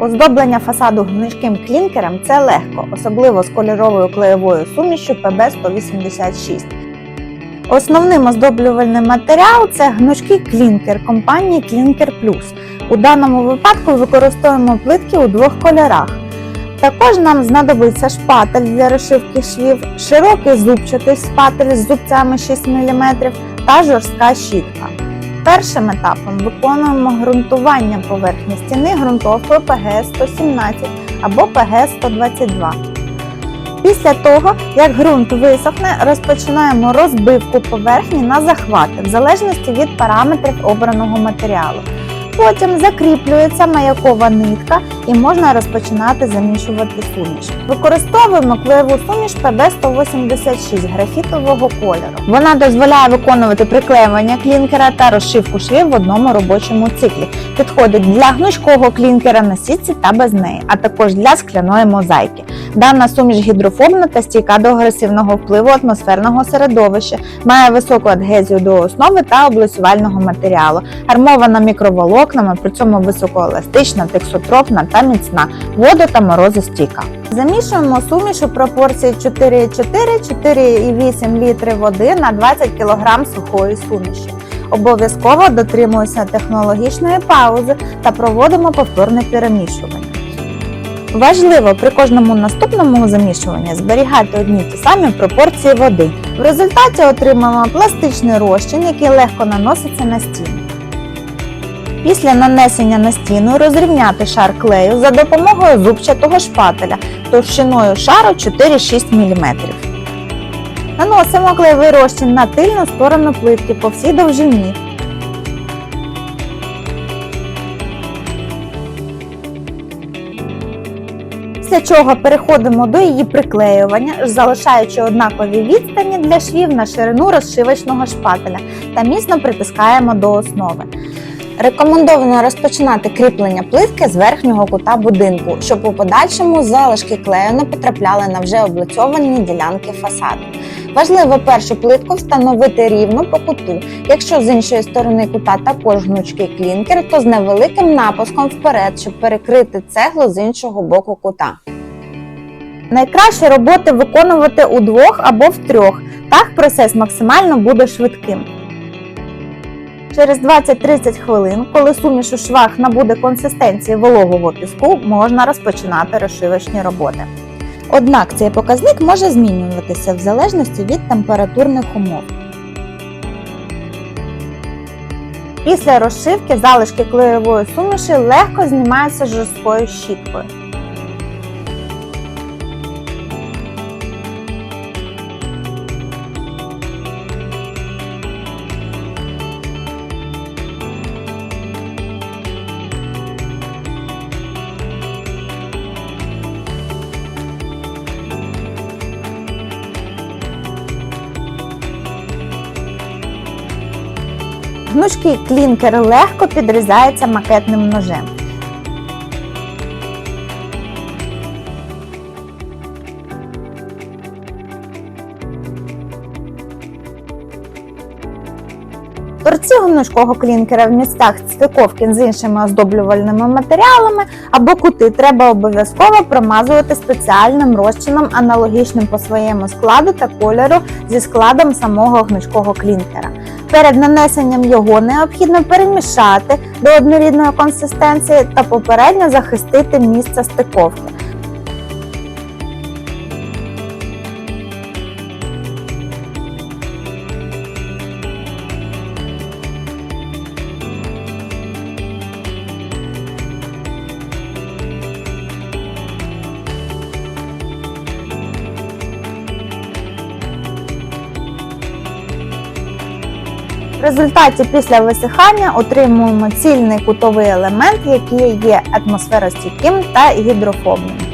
Оздоблення фасаду гнучким клінкером це легко, особливо з кольоровою клеєвою сумішю ПБ-186. Основним оздоблювальним матеріал це гнучкий клінкер компанії Клінкер Плюс. У даному випадку використовуємо плитки у двох кольорах. Також нам знадобиться шпатель для розшивки швів, широкий зубчатий шпатель з зубцями 6 мм та жорстка щітка. Першим етапом виконуємо ґрунтування поверхні стіни ґрунтовкою ПГ-117 або ПГ-122. Після того, як ґрунт висохне, розпочинаємо розбивку поверхні на захвати в залежності від параметрів обраного матеріалу. Потім закріплюється маякова нитка і можна розпочинати замішувати суміш. Використовуємо клеєву суміш ПБ-186 графітового кольору. Вона дозволяє виконувати приклеювання клінкера та розшивку швів в одному робочому циклі. Підходить для гнучкого клінкера на сітці та без неї, а також для скляної мозаїки. Дана суміш гідрофобна та стійка до агресивного впливу атмосферного середовища, має високу адгезію до основи та облицювального матеріалу, армована мікроволокнами, при цьому високоеластична, тексотрофна та міцна, водо та морозостійка. Замішуємо суміш у пропорції 4,4-4,8 літри води на 20 кг сухої суміші. Обов'язково дотримуємося технологічної паузи та проводимо повторне перемішування. Важливо при кожному наступному замішуванні зберігати одні ті самі пропорції води. В результаті отримаємо пластичний розчин, який легко наноситься на стіну. Після нанесення на стіну розрівняти шар клею за допомогою зубчатого шпателя товщиною шару 4-6 мм. Наносимо клеєвий розчин на тильну сторону плитки по всій довжині. Після чого переходимо до її приклеювання, залишаючи однакові відстані для швів на ширину розшивочного шпателя та міцно притискаємо до основи. Рекомендовано розпочинати кріплення плитки з верхнього кута будинку, щоб у подальшому залишки клею не потрапляли на вже облицьовані ділянки фасаду. Важливо першу плитку встановити рівно по куту. Якщо з іншої сторони кута також гнучкий клінкер, то з невеликим напуском вперед, щоб перекрити цеглу з іншого боку кута. Найкраще роботи виконувати у двох або в трьох. Так процес максимально буде швидким. Через 20-30 хвилин, коли суміш у швах набуде консистенції вологого піску, можна розпочинати розшивочні роботи. Однак цей показник може змінюватися в залежності від температурних умов. Після розшивки залишки клеєвої суміші легко знімаються жорсткою щіткою. Гнучкий клінкер легко підрізається макетним ножем. Торці гнучкого клінкера в місцях стиковки з іншими оздоблювальними матеріалами або кути треба обов'язково промазувати спеціальним розчином, аналогічним по своєму складу та кольору зі складом самого гнучкого клінкера. Перед нанесенням його необхідно перемішати до однорідної консистенції та попередньо захистити місце стиковки. В результаті після висихання отримуємо цільний кутовий елемент, який є атмосферостійким та гідрофобним.